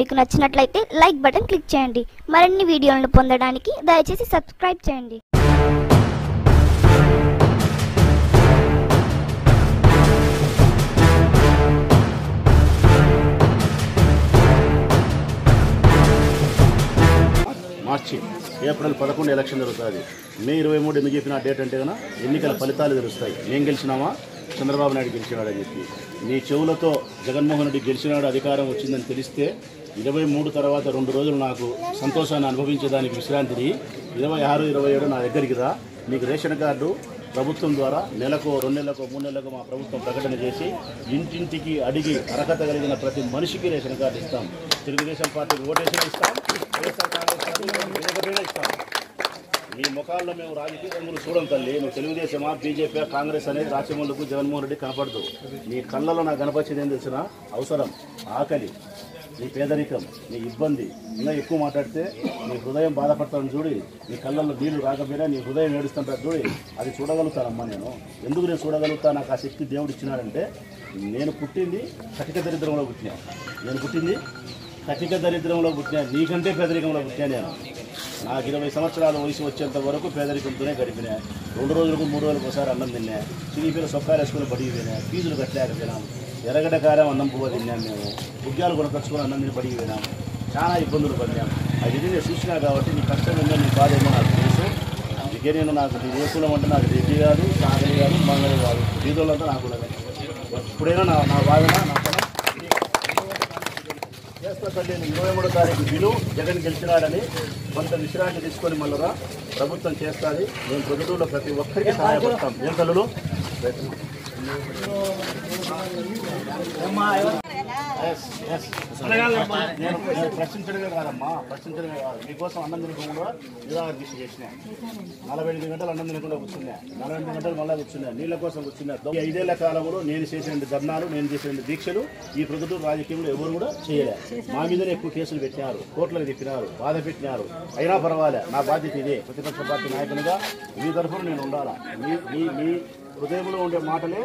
మీకు నచ్చినట్లయితే like button click చేయండి. మరిన్ని వీడియోలను పొందడానికి దయచేసి సబ్స్క్రైబ్ చేయండి. మార్చి ఏప్రిల్ పదకొండు ఎలక్షన్ జరుగుతుంది. మే ఇరవై మూడు ఎందుకు చెప్పిన డేట్ అంటే కనుక ఎన్నికల ఫలితాలు తెలుస్తాయి. మేము గెలిచినామా? చంద్రబాబు నాయుడు గెలిచినాడని చెప్పి. నీ చెవులతో జగన్మోహన్ రెడ్డి గెలిచినాడు అధికారం వచ్చిందని తెలిస్తే ఇరవై మూడు తర్వాత రెండు రోజులు నాకు సంతోషాన్ని అనుభవించేదానికి విశ్రాంతిని. ఇరవై ఆరు ఇరవై ఏడు నా దగ్గరికి రా. నీకు రేషన్ కార్డు ప్రభుత్వం ద్వారా నెలకు రెండు నెలలకు మూడు నెలలకు మా ప్రభుత్వం ప్రకటన చేసి ఇంటింటికి అడిగి అర్హత కలిగిన ప్రతి మనిషికి రేషన్ కార్డు ఇస్తాం. తెలుగుదేశం పార్టీకి ఓటేషన్ ఇస్తాం. వైఎస్ఆర్ కాంగ్రెస్ పార్టీకి ఇస్తాం. మీ ముఖాల్లో మేము రాజకీయ రంగులు చూడం తల్లి. నువ్వు తెలుగుదేశమా బీజేపీ కాంగ్రెస్ అనేది రాచమల్లుకు జగన్మోహన్ రెడ్డి కనపడదు. నీ కళ్ళలో నాకు కనపరిచేది ఏం తెలిసిన? అవసరం ఆకలి. నీ పేదరికం నీ ఇబ్బంది ఇంకా ఎక్కువ మాట్లాడితే నీ హృదయం బాధపడతాను చూడి నీ కళ్ళల్లో నీళ్ళు రాకపోయినా నీ హృదయం ఏడుస్తుంటారు చూడి అది చూడగలుగుతానమ్మా నేను. ఎందుకు నేను చూడగలుగుతా నాకు ఆ శక్తి దేవుడు ఇచ్చినాడంటే నేను పుట్టింది కటిక దరిద్రంలో పుట్టినా. నేను పుట్టింది కటిక దరిద్రంలో పుట్టినా. నీకంటే పేదరికంలో పుట్టినా నేను. నాకు ఇరవై సంవత్సరాల వయసు వచ్చేంత వరకు పేదరికంతోనే గడిపినా. రెండు రోజులకు మూడు రోజులకు ఒకసారి అన్నం తిన్నా. చిరిగిపోయిన సొక్కాలు వేసుకుని బడికి పోయినా. ఫీజులు కట్టలేకపోయినాం. ఎరగడ కారం అన్నం పువ్వు తిన్నాం మేము. బుగ్గాలు కొనకొచ్చుకొని అన్నం తిని బడికి పోయినాం. చాలా ఇబ్బందులు పడినాం అది నేను చూసినా కాబట్టి నీ కష్టం ఏందో నీ బాధ ఏమో నాకు తెలుసు. అందుకే నేను నాకు నీ ఏ అంటే నాకు రెడ్డి కాదు సాగరి కాదు మంగళి కాదు. బీదోళ్ళంతా నాకు కులమే ఎప్పుడైనా నా నా వాదన నా చేస్తాను చేస్తా తల్లి నేను ఇరవై మూడో తారీఖు విను. జగన్ గెలిచినాడని కొంత విశ్రాంతి తీసుకొని మళ్ళరా ప్రభుత్వం చేస్తుంది. మేము ప్రజలలో ప్రతి ఒక్కరికి సహాయపడతాం. ఏం తల్లులు నేను ప్రశ్నించడమే కాదమ్మా ప్రశ్నించడమే కాదు మీకోసం అన్నం తినకుండా నిరాహార దీక్ష చేసిన నలభై ఎనిమిది గంటలు అన్నం తినకుండా కూర్చున్నా నలభై ఎనిమిది గంటలు మళ్ళీ కూర్చున్నా నీళ్ళ కోసం కూర్చున్నా ఐదేళ్ళ కాలంలో నేను చేసిన ధర్నాలు నేను చేసిన దీక్షలు ఈ ప్రజలు రాజకీయంలో ఎవరు కూడా చేయలేదు మా మీదనే ఎక్కువ కేసులు పెట్టినారు కోర్టులకు తిప్పినారు బాధ పెట్టినారు అయినా పర్వాలే నా బాధ్యత ఇదే ప్రతిపక్ష పార్టీ నాయకునిగా మీ తరఫున నేను ఉండాలా మీ మీ మీ హృదయంలో ఉండే మాటలే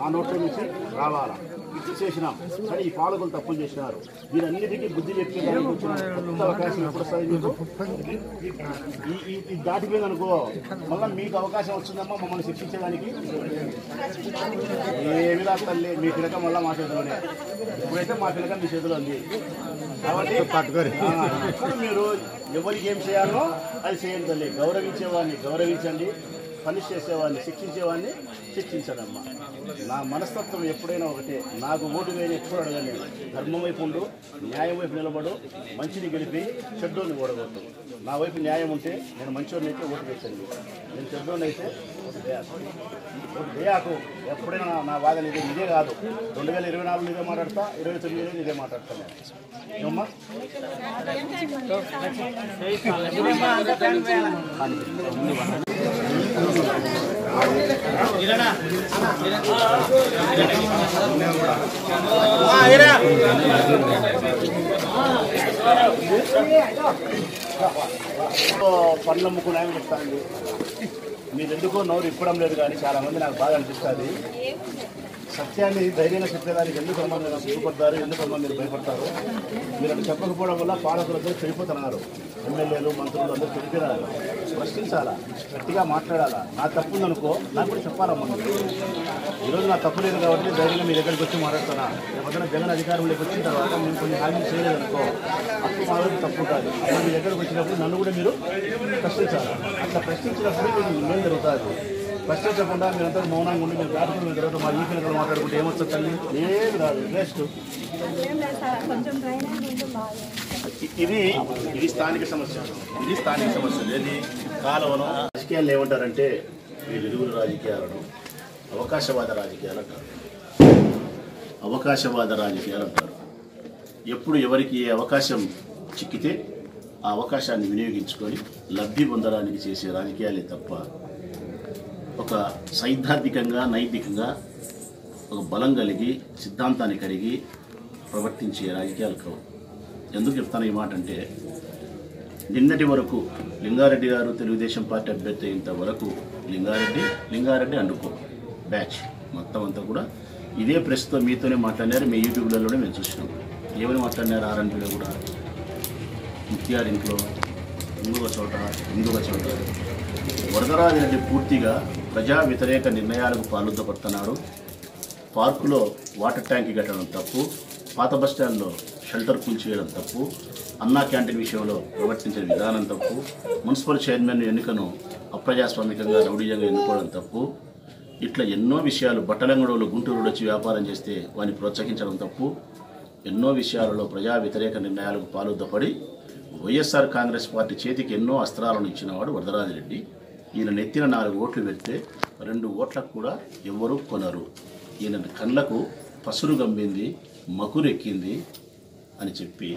నా నోట్లో నుంచి రావాలా? ఇది చేసినాం. కానీ ఈ పాలకులు తప్పులు చేసినారు. వీరన్నిటికీ బుద్ధి చెప్పి దానికి వచ్చిన కొత్త అవకాశం ఎప్పుడు వస్తుంది మీకు ఈ దాటిపోయింది అనుకో మళ్ళీ మీకు అవకాశం వచ్చిందమ్మా మమ్మల్ని శిక్షించడానికి ఏమి తల్లి మీ పిలక మళ్ళీ మా చేతిలోనే. ఇప్పుడైతే మా పిలక మీ చేతిలో ఉంది. కాబట్టి మీరు ఎవరికి ఏం చేయాలో అది చేయండి తల్లి. గౌరవించేవాడిని గౌరవించండి. పనిష్ చేసేవాడిని శిక్షించేవాడిని శిక్షించడమ్మా. నా మనస్తత్వం ఎప్పుడైనా ఒకటే నాకు ఓటు వేయని ఎప్పుడు అడగను ధర్మం వైపు ఉండు న్యాయం వైపు నిలబడు మంచిని గెలిపి చెడ్డోని ఓడగొట్టు. నా వైపు న్యాయం ఉంటే నేను మంచోడిని అయితే ఓటు వేసండి నేను చెడ్డోని అయితే ఓటు వేయాకు ఓటు వేయాకు ఎప్పుడైనా నా- వాదన ఇదే ఇదే కాదు. రెండు వేల ఇరవై నాలుగు ఇదే మాట్లాడతా ఇరవై తొమ్మిది ఇదే మాట్లాడతాను ఏమ్మా? పండ్లు ముక్కు న్యాయం చెప్తాంది మీరు ఎందుకో నోరు ఇప్పడం లేదు కానీ చాలా మంది నాకు బాగా అనిపిస్తుంది. సత్యాన్ని ధైర్యంగా చెప్పేదానికి ఎందుకు అమ్మ మీరు సిగ్గుపడతారు ఎందుకు అమ్మ మీరు భయపడతారు? మీరు అటు చెప్పకపోవడం వల్ల పాలకులందరూ చెడిపోతున్నారు ఎమ్మెల్యేలు మంత్రులు అందరూ చెడిపోయినారు. ప్రశ్నించాలా? గట్టిగా మాట్లాడాలా? నా తప్పు ఉందనుకో నాకు కూడా చెప్పాలమ్మా మీరు. ఈరోజు నా తప్పు లేదు కాబట్టి ధైర్యంగా మీ దగ్గరికి వచ్చి మాట్లాడుతున్నా. రేపొద్దున జగన్ అధికారంలోకి వచ్చిన తర్వాత మేము కొన్ని హామీ చేయలేదనుకో అప్పుడు మా తప్పు కాదు. మీ దగ్గరకు వచ్చినప్పుడు నన్ను కూడా మీరు ప్రశ్నించాలి? అట్లా ప్రశ్నించినప్పుడు మీకు ఏం జరుగుతుంది? ప్రశ్నించకుండా మీరంతా మౌనంగా ఉండి మీరు దాటుకుని తర్వాత మా ఈ పిల్లలు మాట్లాడుకుంటే ఏమొస్తుంది తల్లి? ఏది రాదు వేస్ట్ ఇది ఇది స్థానిక సమస్య. ఇది స్థానిక సమస్య. ఏది? కాలువను. రాజకీయాలు ఏమంటారంటే విలువల రాజకీయాలను అవకాశవాద రాజకీయాలు అంటారు. అవకాశవాద రాజకీయాలు అంటారు. ఎప్పుడు ఎవరికి ఏ అవకాశం చిక్కితే ఆ అవకాశాన్ని వినియోగించుకొని లబ్ధి పొందడానికి చేసే రాజకీయాలే తప్ప ఒక సైద్ధాంతికంగా నైతికంగా ఒక బలం కలిగి సిద్ధాంతాన్ని కలిగి ప్రవర్తించే రాజకీయాలు కావు. ఎందుకు చెప్తాను ఈ మాట అంటే నిన్నటి వరకు లింగారెడ్డి గారు తెలుగుదేశం పార్టీ అభ్యర్థి అయినంత వరకు లింగారెడ్డి లింగారెడ్డి అండుకో. బ్యాచ్ మొత్తం అంతా కూడా ఇదే ప్రస్తుతం మీతోనే మాట్లాడారు మీ యూట్యూబ్లలోనే మేము చూసినాం. ఏమని మాట్లాడినారు? ఆర్ఎన్పీలో కూడా. ముఖ్యార్ ఇంట్లో ఇంకొక చోట ఇంకొక చోట. వరదరాజు రెడ్డి పూర్తిగా ప్రజా వ్యతిరేక నిర్ణయాలకు పాల్గొపడుతున్నాడు పార్కులో వాటర్ ట్యాంక్ కట్టడం తప్పు. పాత బస్టాండ్లో షెల్టర్ కూల్చేయడం తప్పు. అన్నా క్యాంటీన్ విషయంలో ప్రవర్తించిన విధానం తప్పు. మున్సిపల్ చైర్మన్ ఎన్నికను అప్రజాస్వామికంగా రౌడీయంగా ఎన్నుకోవడం తప్పు. ఇట్లా ఎన్నో విషయాలు బట్టలంగడోలు గుంటూరు వచ్చి వ్యాపారం చేస్తే వారిని ప్రోత్సహించడం తప్పు. ఎన్నో విషయాలలో ప్రజా వ్యతిరేక నిర్ణయాలకు పాలుద్దపడి వైఎస్ఆర్ కాంగ్రెస్ పార్టీ చేతికి ఎన్నో అస్త్రాలను ఇచ్చినవాడు వరదరాజిరెడ్డి. ఈయన నెత్తిన నాలుగు ఓట్లు పెడితే రెండు ఓట్లకు కూడా ఎవరూ కొనరు. ఈయన కళ్ళకు పసురు గమ్మింది మకురెక్కింది అని చెప్పి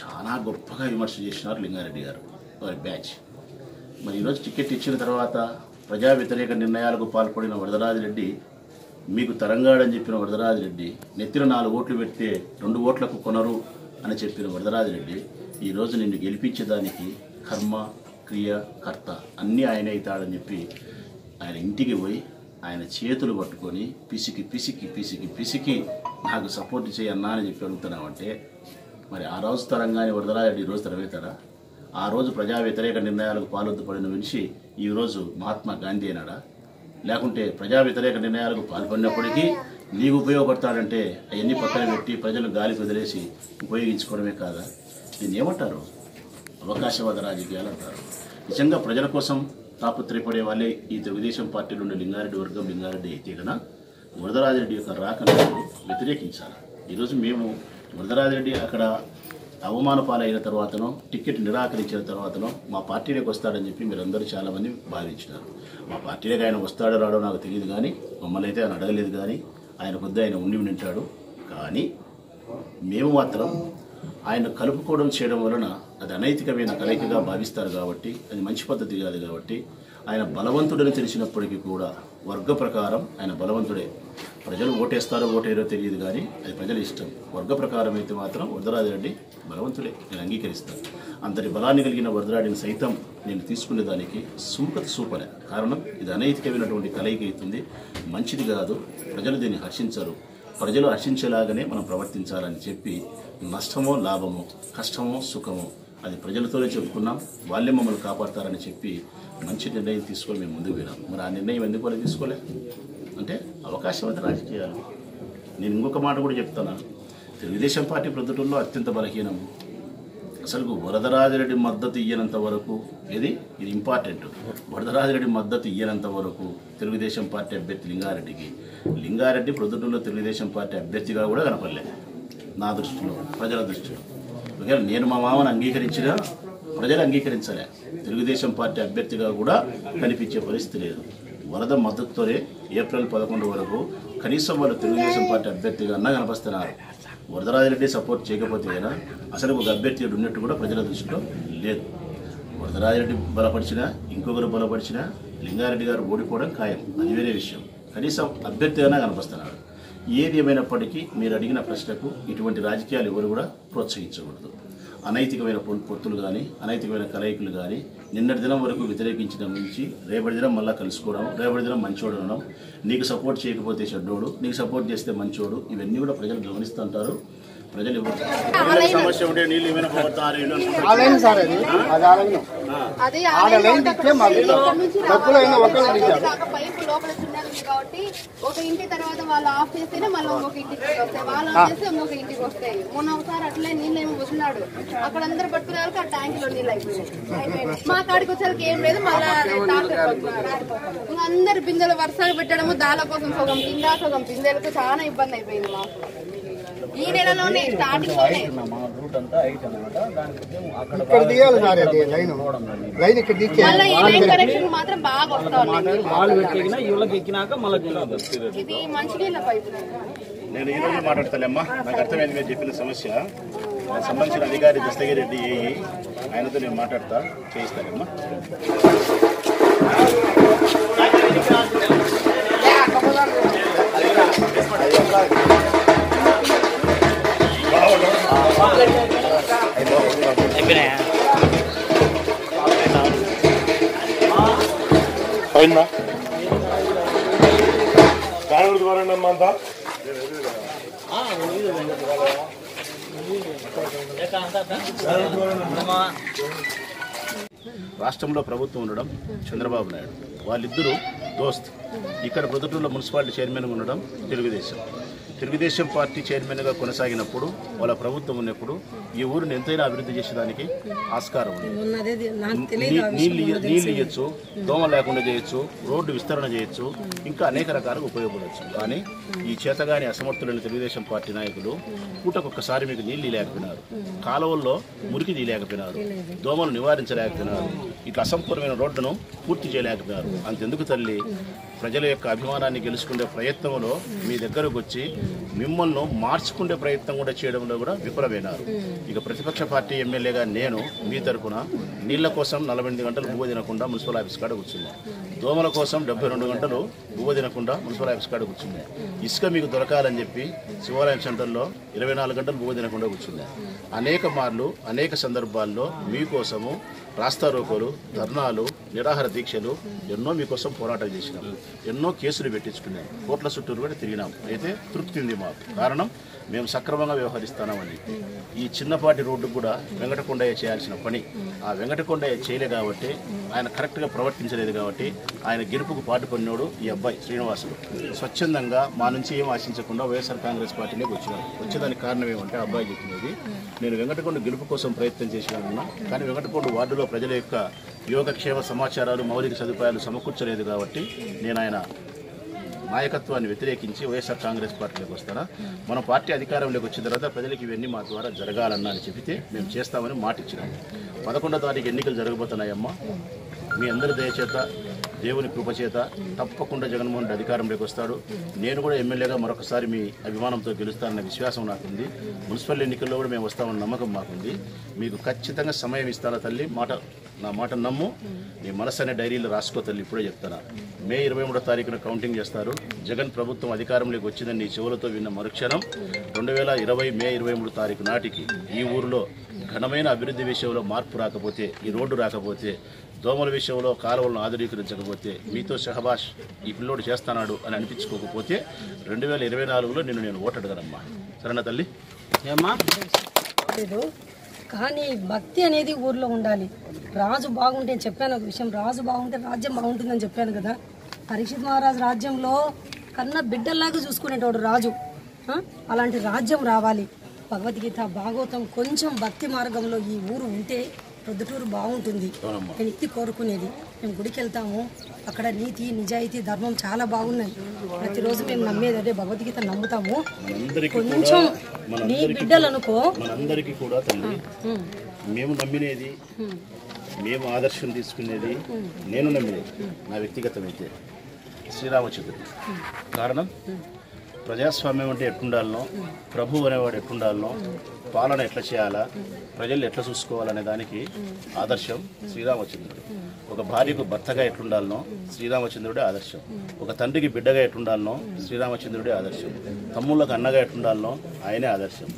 చాలా గొప్పగా విమర్శ చేసినారు లింగారెడ్డి గారు వారి బ్యాచ్. మరి ఈరోజు టికెట్ ఇచ్చిన తర్వాత ప్రజా వ్యతిరేక నిర్ణయాలకు పాల్పడిన వరదరాజిరెడ్డి మీకు తరంగాడని చెప్పిన వరదరాజిరెడ్డి నెత్తిన నాలుగు ఓట్లు పెడితే రెండు ఓట్లకు కొనరు అని చెప్పిన వరదరాజిరెడ్డి ఈరోజు నిన్ను గెలిపించేదానికి కర్మ క్రియకర్త. అన్నీ ఆయన అవుతాడని చెప్పి ఆయన ఇంటికి పోయి ఆయన చేతులు పట్టుకొని పిసికి పిసికి పిసికి పిసికి నాకు సపోర్ట్ చేయన్నా అని చెప్పి అడుగుతున్నామంటే మరి ఆ రోజు తరంగానే వరదరాజరెడ్డి ఈ రోజు తరవేతాడా? ఆ రోజు ప్రజా వ్యతిరేక నిర్ణయాలకు పాల్పడిన మనిషి ఈ రోజు మహాత్మా గాంధీ అయినాడా? లేకుంటే ప్రజా వ్యతిరేక నిర్ణయాలకు పాల్పడినప్పటికీ నీకు ఉపయోగపడతాడంటే అవన్నీ పక్కన పెట్టి ప్రజలు గాలికి వదిలేసి ఉపయోగించుకోవడమే కాదా? దీన్ని ఏమంటారు? అవకాశవాద రాజకీయాలు అంటారు నిజంగా ప్రజల కోసం తాపత్రయపడే వాళ్ళే ఈ తెలుగుదేశం పార్టీలో ఉండే లింగారెడ్డి వర్గం లింగారెడ్డి అయితే కదా వరదరాజరెడ్డి యొక్క రాకను వ్యతిరేకించాలి. ఈరోజు మేము వరదరాజరెడ్డి అక్కడ అవమాన పాలైన తర్వాతనో టికెట్ నిరాకరించిన తర్వాతనో మా పార్టీలోకి వస్తాడని చెప్పి మీరందరూ చాలామంది భావించినారు. మా పార్టీలోకి ఆయన వస్తాడో రాడో నాకు తెలియదు కానీ మమ్మల్ని అయితే ఆయన అడగలేదు కానీ ఆయన కొద్ది ఆయన ఉండి ఉంటాడు కానీ మేము మాత్రం ఆయన కలుపుకోవడం చేయడం వలన అది అనైతికమైన కలయికగా భావిస్తారు కాబట్టి అది మంచి పద్ధతి కాదు కాబట్టి ఆయన బలవంతుడని తెలిసినప్పటికీ కూడా వర్గ ప్రకారం ఆయన బలవంతుడే. ప్రజలు ఓటేస్తారో ఓటేరో తెలియదు కానీ అది ప్రజల ఇష్టం. వర్గ ప్రకారం అయితే మాత్రం వరదరాజిరెడ్డి బలవంతుడే. నేను అంగీకరిస్తాను. అంతటి బలాన్ని కలిగిన వరదరాడిని సైతం నేను తీసుకునేదానికి సుముఖత సూపరే. కారణం ఇది అనైతికమైనటువంటి కలయిక అవుతుంది. మంచిది కాదు. ప్రజలు దీన్ని హర్షించరు. ప్రజలు హర్షించేలాగానే మనం ప్రవర్తించాలని చెప్పి నష్టమో లాభమో కష్టమో సుఖమో అది ప్రజలతోనే చెప్పుకున్నాం. వాళ్ళే మమ్మల్ని కాపాడతారని చెప్పి మంచి నిర్ణయం తీసుకొని మేము ముందుకు పోయినాం. మరి ఆ నిర్ణయం ఎందుకు వాళ్ళు తీసుకోలే? అంటే అవకాశవంత రాజకీయాలు. నేను ఇంకొక మాట కూడా చెప్తాను. తెలుగుదేశం పార్టీ ప్రొద్దుటూరులో అత్యంత బలహీనం. అసలు వరదరాజరెడ్డి మద్దతు ఇయ్యనంత వరకు ఇది ఇది ఇంపార్టెంట్ వరదరాజరెడ్డి మద్దతు ఇయ్యనంత వరకు తెలుగుదేశం పార్టీ అభ్యర్థి లింగారెడ్డికి. లింగారెడ్డి ప్రొద్దుటూరులో తెలుగుదేశం పార్టీ అభ్యర్థిగా కూడా కనపడలేదు నా దృష్టిలో ప్రజల దృష్టిలో. ఒకవేళ నేను మా మామను అంగీకరించినా ప్రజలు అంగీకరించలే. తెలుగుదేశం పార్టీ అభ్యర్థిగా కూడా కనిపించే పరిస్థితి లేదు. వరద మద్దతుతోనే ఏప్రిల్ పదకొండు వరకు కనీసం వాళ్ళు తెలుగుదేశం పార్టీ అభ్యర్థిగా అన్నా కనిపిస్తున్నారు వరదరాజరెడ్డి సపోర్ట్ చేయకపోతే అయినా అసలు ఒక అభ్యర్థి ఉన్నట్టు కూడా ప్రజల దృష్టిలో లేదు. వరదరాజరెడ్డి బలపరిచినా ఇంకొకరు బలపరిచినా లింగారెడ్డి గారు ఓడిపోవడం ఖాయం. అది వేరే విషయం. కనీసం అభ్యర్థిగానే కనిపిస్తున్నాడు ఏది ఏమైనప్పటికీ మీరు అడిగిన ప్రశ్నకు ఇటువంటి రాజకీయాలు ఎవరు కూడా ప్రోత్సహించకూడదు. అనైతికమైన పొత్తులు కానీ అనైతికమైన కలయికలు కానీ నిన్నటి దినం వరకు వ్యతిరేకించిన నుంచి రేపటి దినం మళ్ళీ కలుసుకోవడం రేపటి దినం మంచోడు అనడం నీకు సపోర్ట్ చేయకపోతే చెడ్డోడు నీకు సపోర్ట్ చేస్తే మంచోడు ఇవన్నీ కూడా ప్రజలు గమనిస్తుంటారు. ప్రజలు సమస్య ఉంటే నీళ్ళు ఏమైనా డబ్బులు అయినా ఉంది కాబట్టి ఒక ఇంటి తర్వాత వాళ్ళు ఆఫ్ చేస్తేనే మళ్ళీ ఇంకొక ఇంటికి వస్తాయి. వాళ్ళు ఆఫ్ చేస్తే ఇంకొక ఇంటికి వస్తాయి. మొన్న ఒకసారి అట్లే నీళ్ళు ఏమో వదిలినాడు అక్కడ అందరు పట్టుకునే వరకు ఆ ట్యాంక్లో నీళ్ళు అయిపోయినాయి. మా కాడికి వచ్చేసరికి ఏం లేదు మళ్ళీ ఇంకా అందరు బిందెలు వరుసగా పెట్టడము దాల కోసం సగం కింద సగం బిందెలకు చాలా ఇబ్బంది అయిపోయింది మాకు. ఈ నెలలోనే స్టార్టింగ్లోనే. ఇక్కడ తీయాలి సార్ అది లైన్ లైన్ ఇక్కడ తీస్తే మళ్ళీ ఈ లైన్ కనెక్షన్ మాత్రం బాగా వస్తా ఉన్నాయి వాళ్ళు పెట్టినా ఇళ్ళకి ఎక్కినాక మళ్ళీ ఇది మంచినీళ్ళ పైపు నేను ఈ రోజు మాట్లాడతానమ్మా నాకు అర్థమైంది మీరు చెప్పిన సమస్య దానికి సంబంధించిన అధికారి దస్తగిరి రెడ్డి ఏఈ ఆయనతో నేను మాట్లాడతా చేయిస్తానమ్మా పోయిందా దాని ద్వారా అమ్మా అంతా? రాష్ట్రంలో ప్రభుత్వం ఉండడం చంద్రబాబు నాయుడు. వాళ్ళిద్దరూ దోస్త్. ఇక్కడ ప్రొద్దుటూరులో మున్సిపాలిటీ చైర్మన్ ఉండడం తెలుగుదేశం. తెలుగుదేశం పార్టీ చైర్మన్గా కొనసాగినప్పుడు వాళ్ళ ప్రభుత్వం ఉన్నప్పుడు ఈ ఊరిని ఎంతైనా అభివృద్ధి చేసేదానికి ఆస్కారం ఉంది. నీళ్ళు నీళ్ళు ఇవ్వచ్చు దోమ లేకుండా చేయొచ్చు రోడ్డు విస్తరణ చేయొచ్చు ఇంకా అనేక రకాలుగా ఉపయోగపడవచ్చు కానీ ఈ చేతగాని అసమర్థులైన తెలుగుదేశం పార్టీ నాయకులు పూటకొక్కసారి మీకు నీళ్ళు లేకపోయినారు కాలువల్లో మురికి తీయలేకపోయినారు దోమలు నివారించలేకపోయినారు ఇట్లా అసంపూర్ణమైన రోడ్డును పూర్తి చేయలేకపోయినారు. అంతెందుకు తల్లి? ప్రజల యొక్క అభిమానాన్ని గెలుచుకునే ప్రయత్నంలో మీ దగ్గరకు వచ్చి మిమ్మల్ని మార్చుకునే ప్రయత్నం కూడా చేయడంలో కూడా విఫలమైనారు. ఇక ప్రతిపక్ష పార్టీ ఎమ్మెల్యేగా నేను మీ తరపున నీళ్ళ కోసం నలభై ఎనిమిది గంటలు బువ్వ తినకుండా మున్సిపల్ ఆఫీస్ కాడ కూర్చున్నా. దోమల కోసం డెబ్బై రెండు గంటలు బువ్వ తినకుండా మున్సిపల్ ఆఫీస్ కాడ కూర్చున్నా. ఇసుక మీకు దొరకాలని చెప్పి శివాలయం సెంటర్లో ఇరవై నాలుగు గంటలు బువ్వ తినకుండా కూర్చున్నా. అనేక మార్లు అనేక సందర్భాల్లో మీకోసము రాస్తా రోకోలు ధర్నాలు నిరాహార దీక్షలు ఎన్నో మీకోసం పోరాటం చేసినాం. ఎన్నో కేసులు పెట్టించుకున్నాం. కోట్ల చుట్టూరు కూడా తిరిగినాం. అయితే తృప్తి ఉంది మాకు. కారణం మేము సక్రమంగా వ్యవహరిస్తున్నామని. ఈ చిన్నపాటి రోడ్డు కూడా వెంకటకొండయ్య చేయాల్సిన పని. ఆ వెంకటకొండయ్య చేయలే కాబట్టి ఆయన కరెక్ట్గా ప్రవర్తించలేదు కాబట్టి ఆయన గెలుపుకు పాటు పడినోడు ఈ అబ్బాయి శ్రీనివాసులు స్వచ్ఛందంగా మా నుంచి ఏం ఆశించకుండా వైఎస్ఆర్ కాంగ్రెస్ పార్టీలోకి వచ్చినాడు వచ్చేదానికి కారణం ఏమంటే ఆ అబ్బాయి చెప్పినది నేను వెంకటకొండ గెలుపు కోసం ప్రయత్నం చేసినానున్నా కానీ వెంకటకొండ వార్డులో ప్రజల యొక్క యోగక్షేమ సమాచారాలు మౌలిక సదుపాయాలు సమకూర్చలేదు కాబట్టి నేను ఆయన నాయకత్వాన్ని వ్యతిరేకించి వైఎస్ఆర్ కాంగ్రెస్ పార్టీలోకి వస్తారా మనం పార్టీ అధికారంలోకి వచ్చిన తర్వాత ప్రజలకు ఇవన్నీ మా ద్వారా జరగాలన్నా అని చెబితే మేము చేస్తామని మాట ఇచ్చినాము పదకొండో తారీఖు ఎన్నికలు జరగబోతున్నాయమ్మా. మీ అందరి దయచేత దేవుని కృపచేత తప్పకుండా జగన్మోహన్ రెడ్డి అధికారంలోకి వస్తాడు. నేను కూడా ఎమ్మెల్యేగా మరొకసారి మీ అభిమానంతో గెలుస్తానన్న విశ్వాసం నాకుంది. మున్సిపల్ ఎన్నికల్లో కూడా మేము వస్తామన్న నమ్మకం మాకుంది. మీకు ఖచ్చితంగా సమయం ఇస్తారా తల్లి? మాట నా మాట నమ్ము. నీ మనసు అనే డైరీలో రాసుకో తల్లి ఇప్పుడే చెప్తాను మే ఇరవై మూడో తారీఖున కౌంటింగ్ చేస్తారు. జగన్ ప్రభుత్వం అధికారంలోకి వచ్చిందని నీ చెవులతో విన్న మరుక్షణం రెండు వేల ఇరవై మే ఇరవై మూడు తారీఖు నాటికి ఈ ఊరిలో ఘనమైన అభివృద్ధి విషయంలో మార్పు రాకపోతే ఈ రోడ్డు రాకపోతే దోమల విషయంలో కాలువలను ఆధునీకరించకపోతే మీతో షహబాష్ ఈ పిల్లోడు చేస్తానాడు అని అనిపించుకోకపోతే రెండు వేల ఇరవై నాలుగులో నిన్ను నేను ఓటడగనమ్మా. సరేనా తల్లి? ఏమ్మా? కానీ భక్తి అనేది ఊర్లో ఉండాలి. రాజు బాగుంటే చెప్పాను ఒక విషయం. రాజు బాగుంటే రాజ్యం బాగుంటుందని చెప్పాను కదా. పరీక్షిత్ మహారాజు రాజ్యంలో కన్న బిడ్డల్లాగా చూసుకునేటోడు రాజు. అలాంటి రాజ్యం రావాలి. భగవద్గీత భాగవతం కొంచెం భక్తి మార్గంలో ఈ ఊరు ఉంటే ప్రొద్దుటూరు బాగుంటుంది. నేను ఇది కోరుకునేది. మేము గుడికి వెళ్తాము అక్కడ నీతి నిజాయితీ ధర్మం చాలా బాగున్నాయి. ప్రతిరోజు మేము నమ్మేది అదే భగవద్గీత నమ్ముతాము. కొంచెం నీ బిడ్డలు అనుకో మనందరికీ కూడా తల్లి మేము. నమ్మినేది మేము. ఆదర్శం తీసుకునేది నేను నమ్మినేది. నా వ్యక్తిగతమైతే శ్రీరామచంద్రుడు. కారణం? ప్రజాస్వామ్యం అంటే ఎట్టుండాలనో ప్రభు అనేవాడు ఎట్టుండాలనో పాలన ఎట్లా చేయాలా ప్రజల్ని ఎట్లా చూసుకోవాలనే దానికి ఆదర్శం శ్రీరామచంద్రుడు. ఒక భార్యకు భర్తగా ఎట్లుండాలనో శ్రీరామచంద్రుడే ఆదర్శం. ఒక తండ్రికి బిడ్డగా ఎట్లుండాలనో శ్రీరామచంద్రుడే ఆదర్శం. తమ్ముళ్ళకు అన్నగా ఎట్లుండాలనో ఆయనే ఆదర్శం.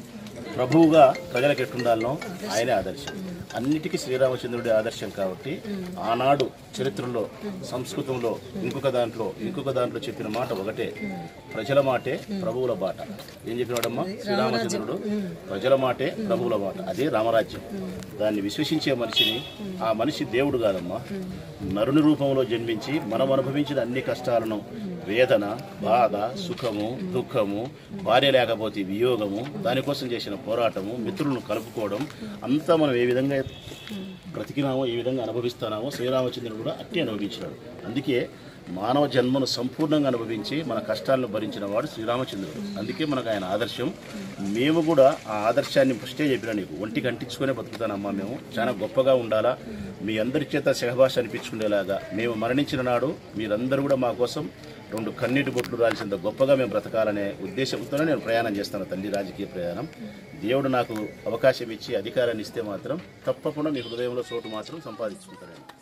ప్రభువుగా ప్రజలకు ఎట్టుండాలనో ఆయనే ఆదర్శం. అన్నిటికీ శ్రీరామచంద్రుడి ఆదర్శం కాబట్టి ఆనాడు చరిత్రలో సంస్కృతంలో ఇంకొక దాంట్లో ఇంకొక దాంట్లో చెప్పిన మాట ఒకటే. ప్రజల మాటే ప్రభువుల బాట. ఏం చెప్పినాడమ్మా? శ్రీరామచంద్రుడు. ప్రజల మాటే ప్రభువుల బాట. అదే రామరాజ్యం. దాన్ని విశ్వసించే మనిషిని ఆ మనిషి దేవుడు కాదమ్మా. నరుని రూపంలో జన్మించి మనం అనుభవించిన అన్ని కష్టాలను వేదన బాధ సుఖము దుఃఖము భార్య లేకపోతే వియోగము దానికోసం చేసిన పోరాటము మిత్రులను కలుపుకోవడం అంతా మనం ఏ విధంగా బ్రతికినామో ఏ విధంగా అనుభవిస్తున్నామో శ్రీరామచంద్రుడు కూడా అట్టి అనుభవించినాడు. అందుకే మానవ జన్మను సంపూర్ణంగా అనుభవించి మన కష్టాలను భరించిన వాడు శ్రీరామచంద్రుడు. అందుకే మనకు ఆయన ఆదర్శం. మేము కూడా ఆ ఆదర్శాన్ని ఫస్టే చెప్పినా నీకు ఒంటికి అంటించుకునే బతుకుతానమ్మా మేము. చాలా గొప్పగా ఉండాలా. మీ అందరి చేత సహభాష అనిపించుకునేలాగా మేము మరణించిన నాడు మీరందరూ కూడా మా కోసం రెండు కన్నీటి బొట్లు రాల్సింత గొప్పగా మేము బ్రతకాలనే ఉద్దేశంతోనే నేను ప్రయాణం చేస్తాను తల్లి రాజకీయ ప్రయాణం. దేవుడు నాకు అవకాశం ఇచ్చి అధికారాన్ని ఇస్తే మాత్రం తప్పకుండా మీ హృదయంలో చోటు మాత్రం సంపాదించుకుంటాను.